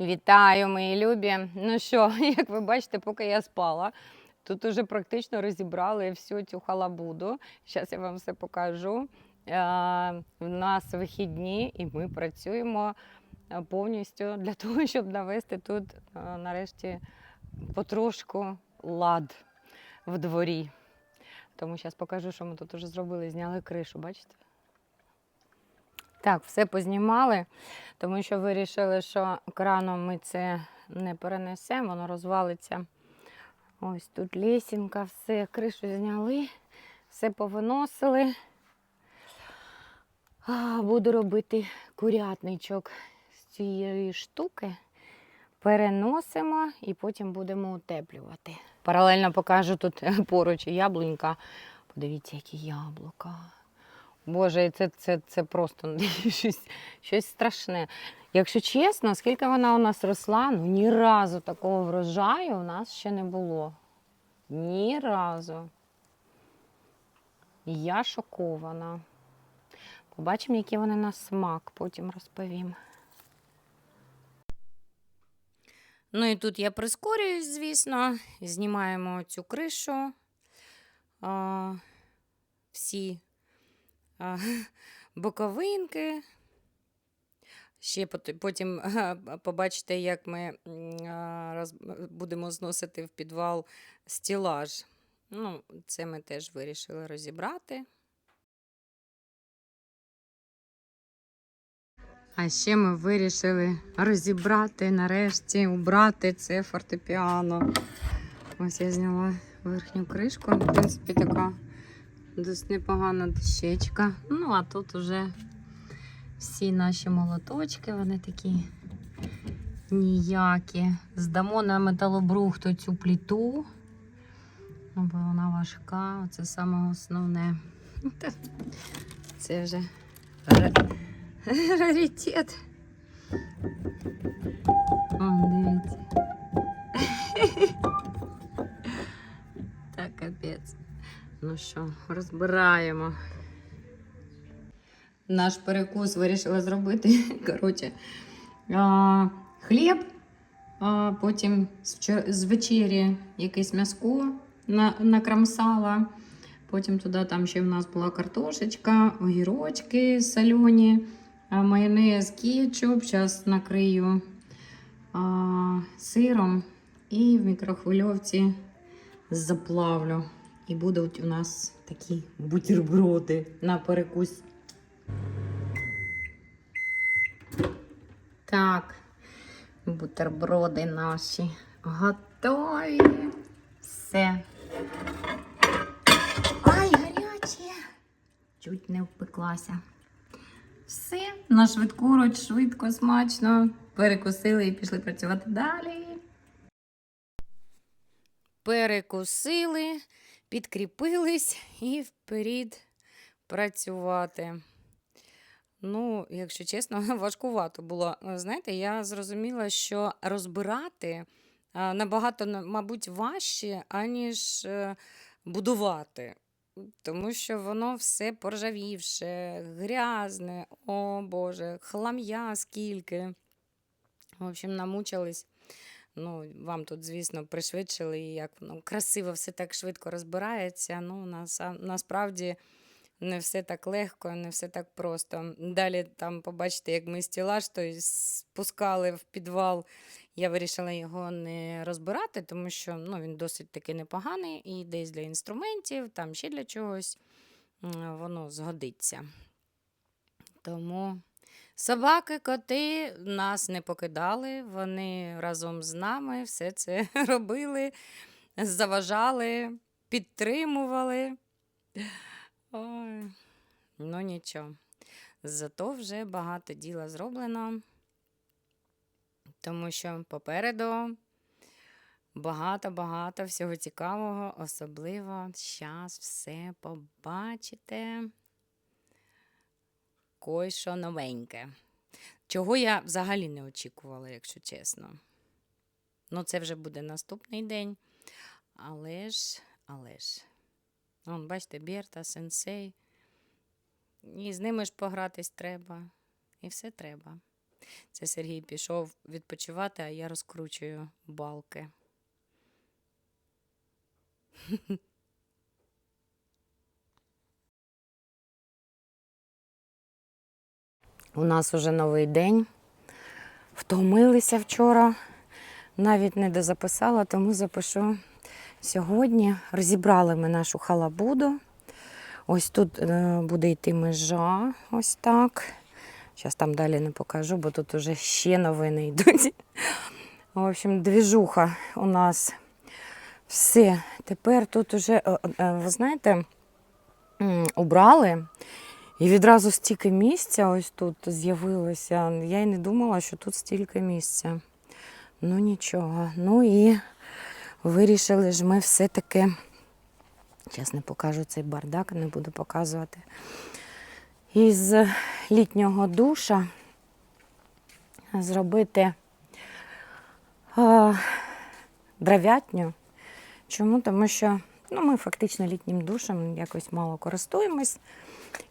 Вітаю, мої любі. Ну що, як ви бачите, поки я спала, тут уже практично розібрали всю цю халабуду. Зараз я вам все покажу. Е, У нас вихідні, і ми працюємо е, повністю для того, щоб навести тут е, нарешті потрошку лад в дворі. Тому зараз покажу, що ми тут уже зробили. Зняли кришу, бачите? Так, все познімали, тому що вирішили, що краном ми це не перенесемо, воно розвалиться. Ось тут лісінка, все, кришу зняли, все повиносили. Буду робити курятничок з цієї штуки. Переносимо і потім будемо утеплювати. Паралельно покажу тут поруч яблунька. Подивіться, які яблука. Боже, це, це, це просто щось, щось страшне. Якщо чесно, скільки вона у нас росла, ну ні разу такого врожаю у нас ще не було. Ні разу. Я шокована. Побачимо, які вони на смак, потім розповім. Ну і тут я прискорююсь, звісно. Знімаємо цю кришу. Всі боковинки. Ще потім побачите, як ми будемо зносити в підвал стілаж. Ну, це ми теж вирішили розібрати. А ще ми вирішили розібрати, нарешті, убрати це фортепіано. Ось я зняла верхню кришку. В принципі, така досить непогана дощечка. Ну, а тут уже всі наші молоточки, вони такі ніякі. Здамо на металобрухту цю пліту, ну, бо вона важка. Це саме основне. Це вже ра- раритет. Дивіться. Ну що, розбираємо. Наш перекус вирішила зробити. Коротше, а, хліб, а, потім з, вечері якесь м'яско на, накрамсала. Потім туди там ще в нас була картошечка, огірочки солені, майонез, кетчуп. Зараз накрию а, сиром і в мікрохвильовці заплавлю. І будуть у нас такі бутерброди на перекус. Так, бутерброди наші готові. Все. Ай, гаряче! Чуть не впеклася. Все, на швидкуруч, швидко, смачно. Перекусили і пішли працювати далі. Перекусили, підкріпились і вперед працювати. Ну, якщо чесно, важкувато було. Знаєте, я зрозуміла, що розбирати набагато, мабуть, важче, аніж е, будувати. Тому що воно все поржавівше, грязне, о Боже, хлам'я скільки. В общем, намучились. Ну, вам тут, звісно, пришвидшили, і як воно красиво все так швидко розбирається. Ну, наса- насправді не все так легко, не все так просто. Далі там побачите, як ми стілаж той спускали в підвал. Я вирішила його не розбирати, тому що ну, він досить таки непоганий і десь для інструментів, там ще для чогось воно згодиться. Тому собаки, коти нас не покидали, вони разом з нами все це робили, заважали, підтримували. Ой, ну нічого. Зато вже багато діла зроблено, тому що попереду багато-багато всього цікавого, особливо зараз все побачите. Кой-що новеньке. Чого я взагалі не очікувала, якщо чесно. Ну, це вже буде наступний день. Але ж, але ж. Вон, бачите, Берта, сенсей. І з ними ж погратись треба. І все треба. Це Сергій пішов відпочивати, а я розкручую балки. У нас уже новий день. Втомилися вчора. Навіть не дозаписала, тому запишу сьогодні. Розібрали ми нашу халабуду. Ось тут е, буде йти межа, ось так. Зараз там далі не покажу, бо тут уже ще новини йдуть. В общем, двіжуха у нас все. Тепер тут уже, е, е, ви знаєте, убрали. І відразу стільки місця ось тут з'явилося. Я й не думала, що тут стільки місця. Ну нічого. Ну і вирішили ж ми все-таки. Зараз не покажу цей бардак, не буду показувати. Із літнього душа зробити а, дров'ятню. Чому? Тому що ну, ми фактично літнім душем якось мало користуємось.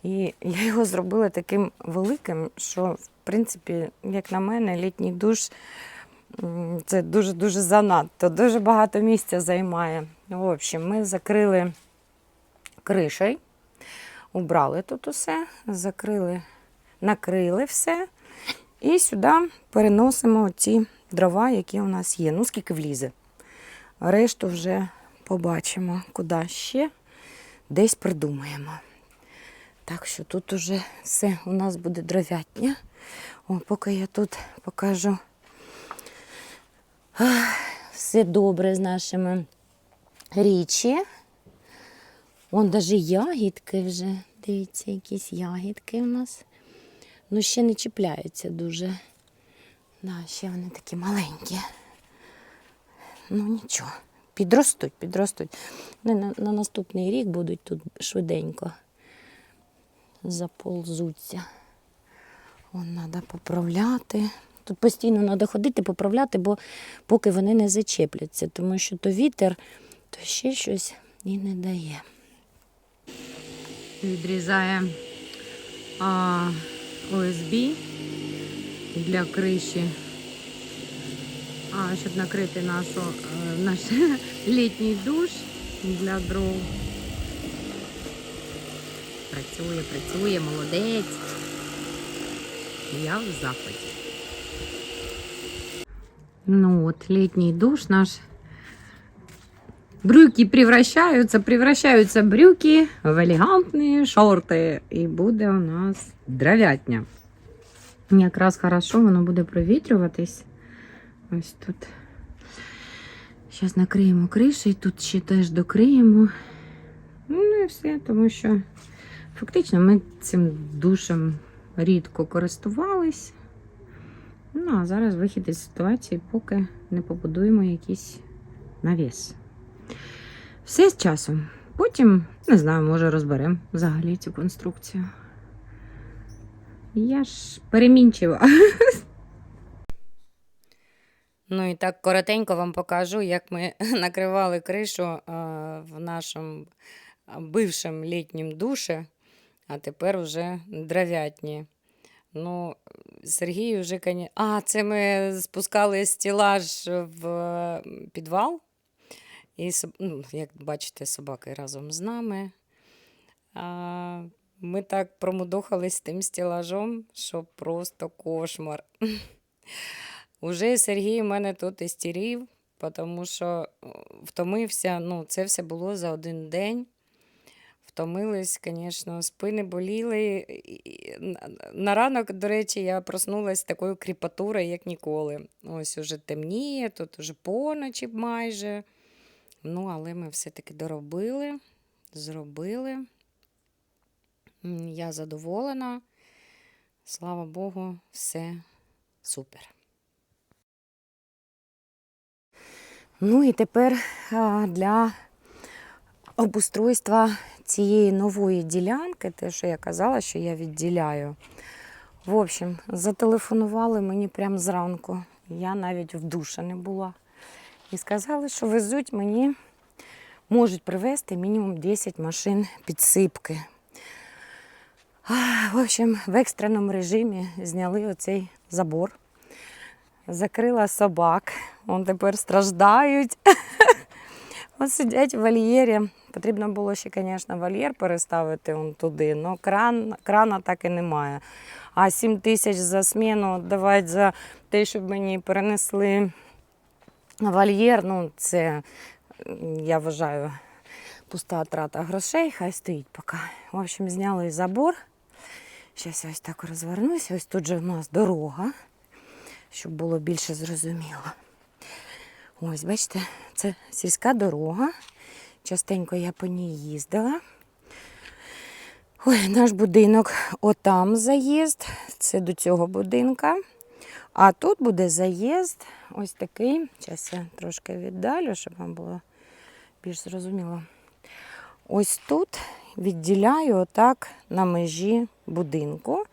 І я його зробила таким великим, що, в принципі, як на мене, літній душ це дуже-дуже занадто, дуже багато місця займає. В общем, ми закрили кришею, убрали тут усе, закрили, накрили все. І сюди переносимо ті дрова, які у нас є. Ну, скільки влізе. Решту вже побачимо, куди ще десь придумаємо. Так що тут уже все у нас буде дров'ятня. О, поки я тут покажу Ах, все добре з нашими річі. Вон навіть ягідки вже. Дивіться, якісь ягідки у нас. Ну, ще не чіпляються дуже. Да, ще вони такі маленькі. Ну нічого. Підростуть, підростуть. Вони на, на наступний рік будуть тут швиденько заползуться. Вон треба поправляти. Тут постійно треба ходити, поправляти, бо поки вони не зачепляться, тому що то вітер, то ще щось і не дає. Відрізає а, ОСБ для криші, а, щоб накрити нашу, е, наш літній душ для дров. Працює, працює, молодець. Я в захваті. Ну вот, летний душ наш. Брюки превращаются, превращаются брюки в элегантные шорти. І буде у нас дровятня. Якраз хорошо воно буде провітрюватись. Ось тут. Зараз накриємо криші, тут ще теж докриємо. Ну і все, тому що фактично ми цим душем рідко користувались. Ну, а зараз вихід із ситуації, поки не побудуємо якийсь навіс. Все з часом. Потім, не знаю, може розберемо взагалі цю конструкцію. Я ж перемінчива. Ну і так коротенько вам покажу, як ми накривали кришу е, в нашому бившому літнім душі, а тепер вже дров'ятні. Ну, Сергій вже, коні... А, це ми спускали стілаж в е, підвал. І, ну, як бачите, собаки разом з нами. А, ми так промудохались тим стілажом, що просто кошмар. Уже Сергій мене тут істерів, тому що е, втомився. Ну, це все було за один день. Втомились, звісно, спини боліли. На ранок, до речі, я проснулася такою кріпатурою, як ніколи. Ось уже темніє, тут уже поночі майже. Ну, але ми все-таки доробили, зробили. Я задоволена. Слава Богу, все супер. Ну і тепер для обустройства цієї нової ділянки, те, що я казала, що я відділяю. В общем, зателефонували мені прямо зранку. Я навіть в душі не була. І сказали, що везуть мені, можуть привезти мінімум 10 машин підсипки. В общем, в екстреному режимі зняли оцей забор. Закрила собак. Вон тепер страждають. Ось сидять в вольєрі. Потрібно було ще, звісно, вольєр переставити он туди, але кран, крана так і немає. А 7 тисяч за зміну давати за те, щоб мені перенесли вольєр, ну це, я вважаю, пуста трата грошей, хай стоїть поки. В общем, зняли забор. Зараз ось так розвернуся. Ось тут же в нас дорога, щоб було більше зрозуміло. Ось, бачите, це сільська дорога. Частенько я по ній їздила. Ой, наш будинок, отам заїзд, це до цього будинка. А тут буде заїзд ось такий. Зараз я трошки віддалю, щоб вам було більш зрозуміло. Ось тут відділяю отак на межі будинку.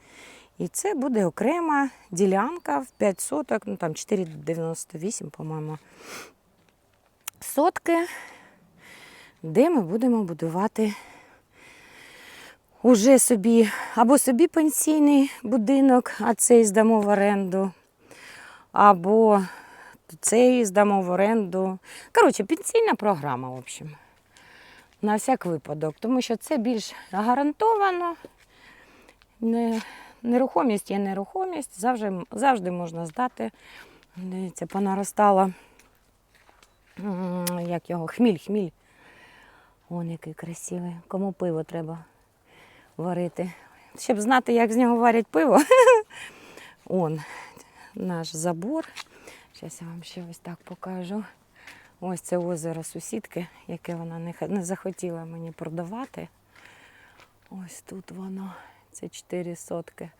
І це буде окрема ділянка в 5 соток, ну там 4,98, по-моєму, сотки, де ми будемо будувати уже собі або собі пенсійний будинок, а цей здамо в оренду, або цей здамо в оренду. Коротше, пенсійна програма, в общем. На всяк випадок, тому що це більш гарантовано. Нерухомість є нерухомість, завжди, завжди можна здати. Дивіться, понаростала, як його, хміль, хміль. Вон який красивий. Кому пиво треба варити. Щоб знати, як з нього варять пиво. Он наш забор. Зараз я вам ще ось так покажу. Ось це озеро сусідки, яке вона не захотіла мені продавати. Ось тут воно, це 4 сотки.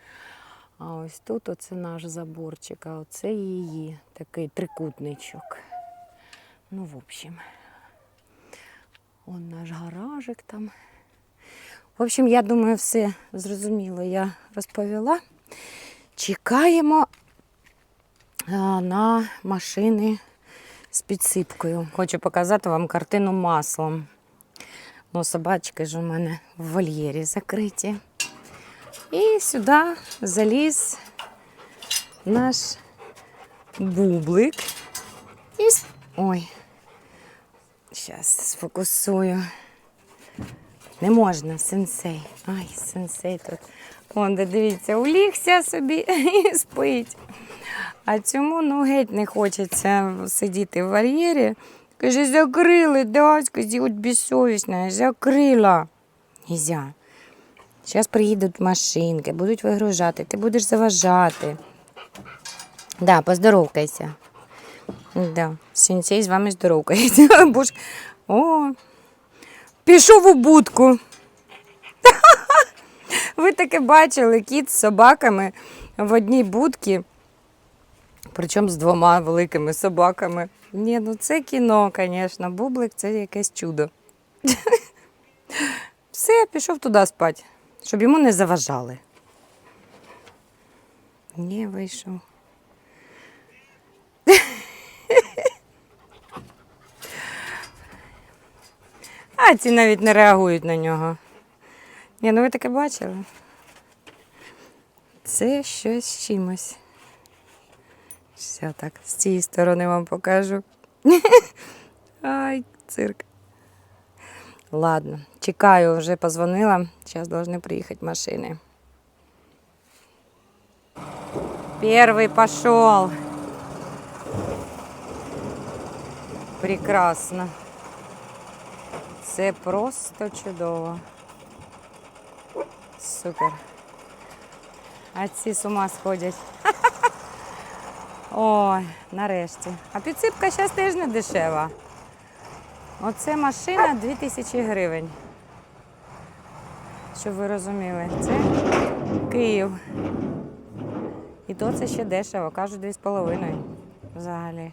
А ось тут оце наш заборчик, а оце її такий трикутничок. Ну, в общем, он наш гаражик там. В общем, я думаю, все зрозуміло я розповіла. Чекаємо на машини з підсипкою. Хочу показати вам картину маслом. Ну, собачки ж у мене в вольєрі закриті. І сюди заліз наш бублик. І... Ой. Зараз сфокусую. Не можна, сенсей. Ай, сенсей тут. Вон, де дивіться, улігся собі і спить. А цьому ну геть не хочеться сидіти в вольєрі. Каже, закрили, да, сказі, от безсовісна, закрила. Нельзя. Зараз приїдуть машинки, будуть вигружати, ти будеш заважати. Да, поздоровкайся. Да, сінцей з вами здоровкається. О, пішов у будку. Ви таке бачили, кіт з собаками в одній будці, причому з двома великими собаками. Ні, ну це кіно, звісно. Бублик це якесь чудо. Все, пішов туди спати, щоб йому не заважали. Ні, вийшов. А ці навіть не реагують на нього. Ні, ну ви таке бачили? Це щось з чимось. Все так, з цієї сторони вам покажу. Ай, цирк. Ладно, чекаю, вже позвонила. Зараз повинні приїхати машини. Первый пошел. Прекрасно. Це просто чудово. Супер. А ці з ума сходять. Ой, нарешті. А підсипка зараз теж не дешева. Оце машина 2000 гривень. Щоб ви розуміли, це Київ. І то це ще дешево, кажуть, 2,5 взагалі.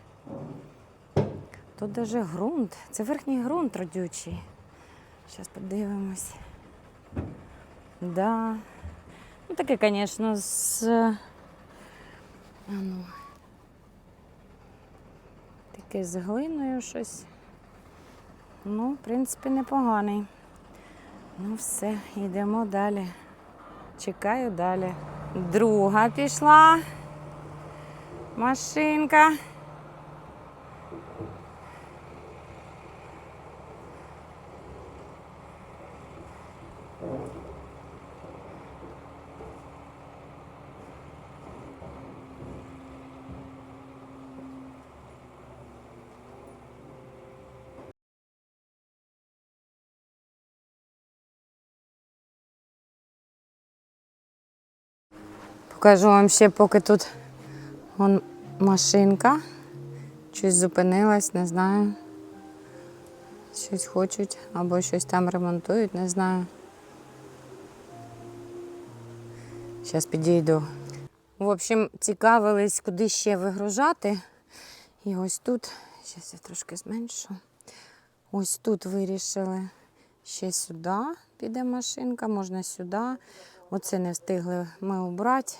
Тут навіть ґрунт. Це верхній ґрунт родючий. Зараз подивимось. Да. Ну, таке, звісно, з. А ну. Таке з глиною щось. Ну, в принципі, непоганий. Ну, все, йдемо далі. чекаю далі. Друга пішла. Машинка. Покажу вам ще, поки тут вон машинка. Щось зупинилась, не знаю. Щось хочуть або щось там ремонтують, не знаю. Зараз підійду. В общем, цікавились, куди ще вигружати. І ось тут, зараз я трошки зменшу. Ось тут вирішили ще сюди піде машинка, можна сюди. Оце не встигли ми убрати.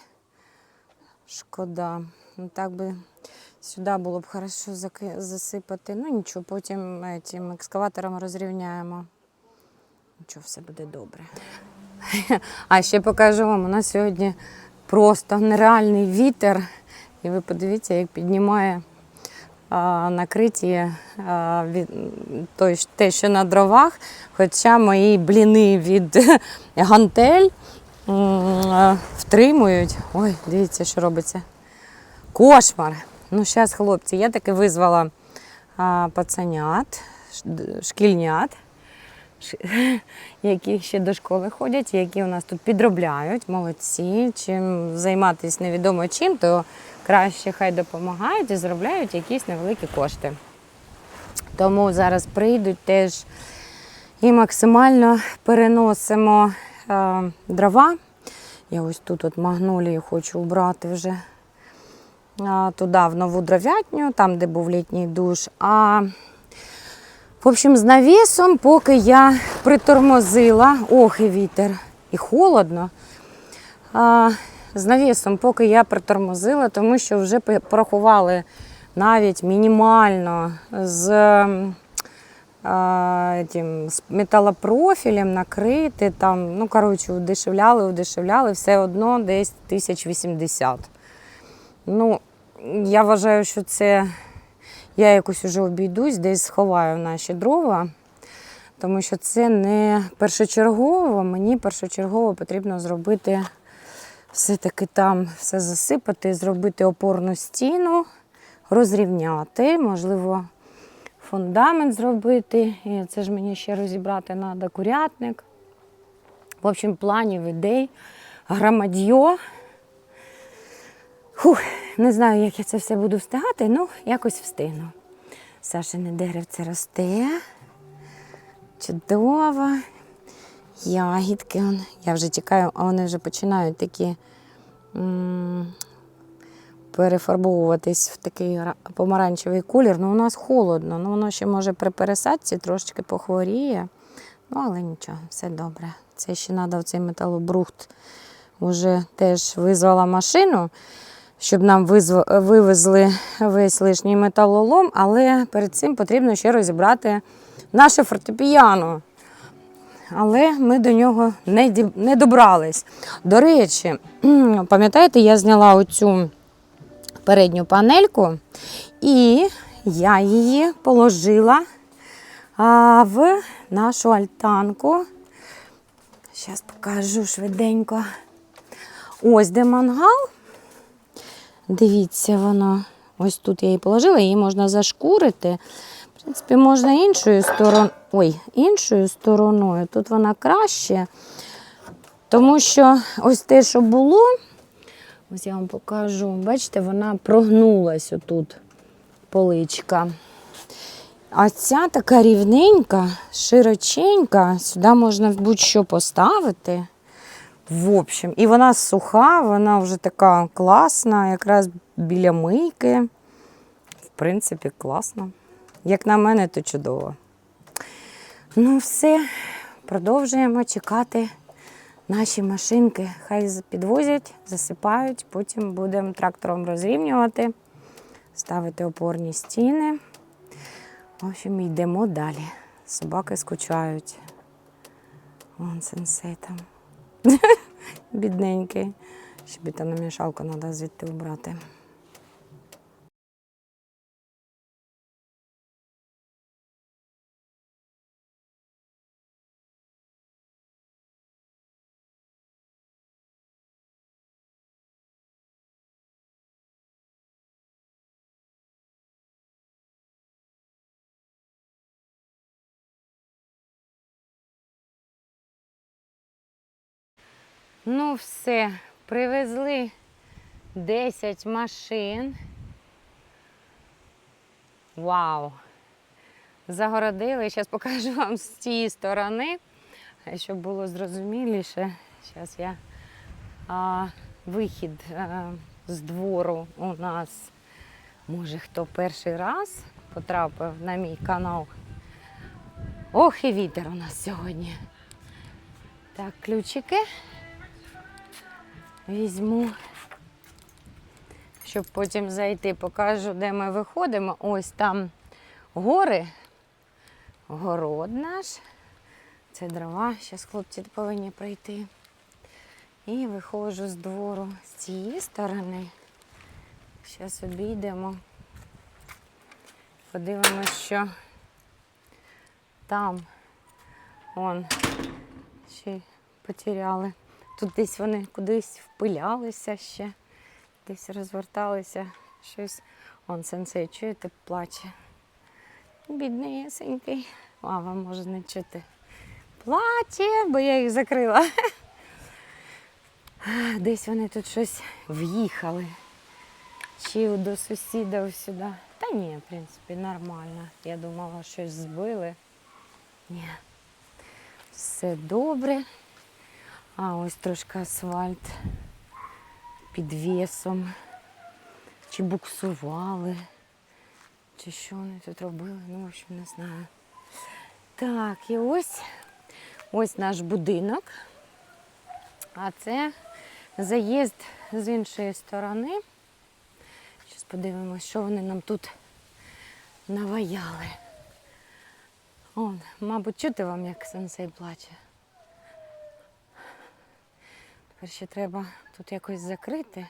Шкода. Ну, так би сюди було б хорошо засипати. Ну нічого, потім цим екскаватором розрівняємо. Нічого, все буде добре. А ще покажу вам, у нас сьогодні просто нереальний вітер. І ви подивіться, як піднімає а, накриті а, від, той, те, що на дровах. Хоча мої бліни від гантель втримують. Ой, дивіться, що робиться. Кошмар. Ну, зараз, хлопці, я таки визвала пацанят, шкільнят, які ще до школи ходять, які у нас тут підробляють, молодці. Чим займатися невідомо чим, то краще хай допомагають і заробляють якісь невеликі кошти. Тому зараз прийдуть теж і максимально переносимо дрова. Я ось тут от магнолію хочу убрати вже туди, в нову дров'ятню, там, де був літній душ. А в общем, з навісом, поки я притормозила, ох, і вітер, і холодно. А, з навісом, поки я притормозила, тому що вже порахували навіть мінімально з, тим, з металопрофілем накрити, там, ну, коротше, удешевляли, удешевляли, все одно десь 1080. Ну, я вважаю, що це я якось уже обійдусь, десь сховаю наші дрова, тому що це не першочергово. Мені першочергово потрібно зробити все-таки там все засипати, зробити опорну стіну, розрівняти, можливо, фундамент зробити. І це ж мені ще розібрати треба курятник. В общем, планів ідей, громадьо. Фух, не знаю, як я це все буду встигати, ну якось встигну. Сашине деревце росте. Чудово. Ягідки. Я вже чекаю, а вони вже починають такі перефарбовуватись в такий помаранчевий колір. Ну, у нас холодно, ну воно ще може при пересадці трошки похворіє. Ну, але нічого, все добре. Це ще треба в цей металобрухт. Уже теж визвала машину щоб нам визв- вивезли весь лишній металолом, але перед цим потрібно ще розібрати наше фортепіано. Але ми до нього не, не добрались. До речі, пам'ятаєте, я зняла оцю передню панельку і я її положила в нашу альтанку. Зараз покажу швиденько. Ось де мангал. Дивіться, воно. Ось тут я її положила, її можна зашкурити. В принципі, можна іншою стороною. Ой, іншою стороною. Тут вона краще. Тому що ось те, що було, ось я вам покажу. Бачите, вона прогнулась отут поличка. А ця така рівненька, широченька, сюди можна будь-що поставити. В общем, і вона суха, вона вже така класна, якраз біля мийки. В принципі, класно. Як на мене, то чудово. Ну, все, продовжуємо чекати наші машинки. Хай підвозять, засипають, потім будемо трактором розрівнювати, ставити опорні стіни. В общем, йдемо далі. Собаки скучають. Вон сенсей там. бідненький. Ще та на мішалку треба звідти убрати. Ну, все, привезли 10 машин. Вау! Загородили. Зараз покажу вам з цієї сторони, щоб було зрозуміліше. Зараз я а, вихід а, з двору у нас. Може, хто перший раз потрапив на мій канал. Ох, і вітер у нас сьогодні. Так, ключики візьму, щоб потім зайти, покажу, де ми виходимо. Ось там гори, город наш. Це дрова, зараз хлопці повинні прийти. І виходжу з двору з цієї сторони. Зараз обійдемо. Подивимося, що там вон ще потеряли. Тут десь вони кудись впилялися ще, десь розверталися, щось. Он сенсей, чуєте, плаче. Біднесенький. А, вам може не чути. Плаче, бо я їх закрила. Десь вони тут щось в'їхали. Чи до сусіда сюди. Та ні, в принципі, нормально. Я думала, щось збили. Ні. Все добре. А ось трошки асфальт під весом. Чи буксували, чи що вони тут робили, ну, в общем, не знаю. Так, і ось ось наш будинок. А це заїзд з іншої сторони. Зараз подивимось, що вони нам тут наваяли. Он, мабуть, чути вам, як сенсей плаче. Тепер ще треба тут якось закрити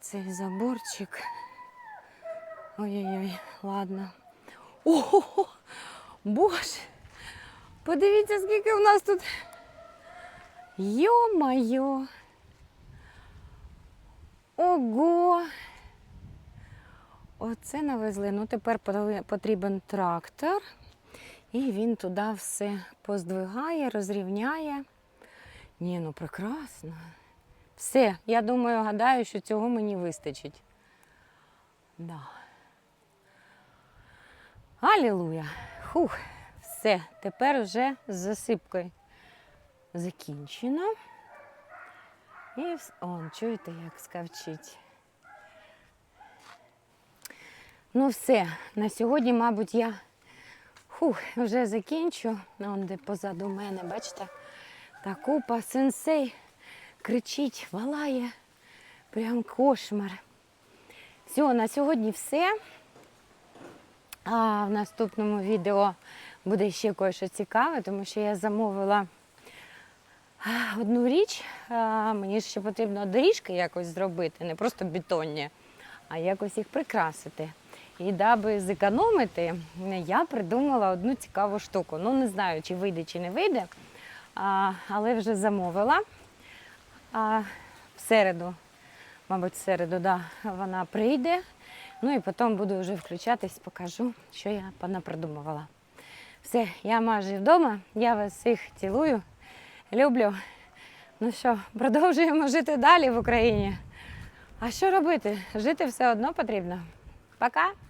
цей заборчик. Ой-ой-ой, ладно. Ого, боже! Подивіться, скільки в нас тут. Йо-майо! Ого! Оце навезли. Ну, тепер потрібен трактор. І він туди все поздвигає, розрівняє. Ні, ну прекрасно. Все, я думаю, гадаю, що цього мені вистачить. Да. Алілуя! Хух, все, тепер вже з засипкою закінчено. І вс- он, чуєте, як скавчить. Ну, все, на сьогодні, мабуть, я хух, вже закінчу. Он де позаду мене, бачите? Та купа сенсей кричить, валає. Прям кошмар. Все, на сьогодні все. А в наступному відео буде ще кое-що цікаве, тому що я замовила одну річ. Мені ще потрібно доріжки якось зробити, не просто бетонні, а якось їх прикрасити. І даби зекономити, я придумала одну цікаву штуку. Ну, не знаю, чи вийде, чи не вийде, а, але вже замовила. А, в середу, мабуть, в середу, да, вона прийде. Ну і потім буду вже включатись, покажу, що я понапридумувала. Все, я майже вдома. Я вас всіх цілую, люблю. Ну що, продовжуємо жити далі в Україні. А що робити? Жити все одно потрібно. Пока!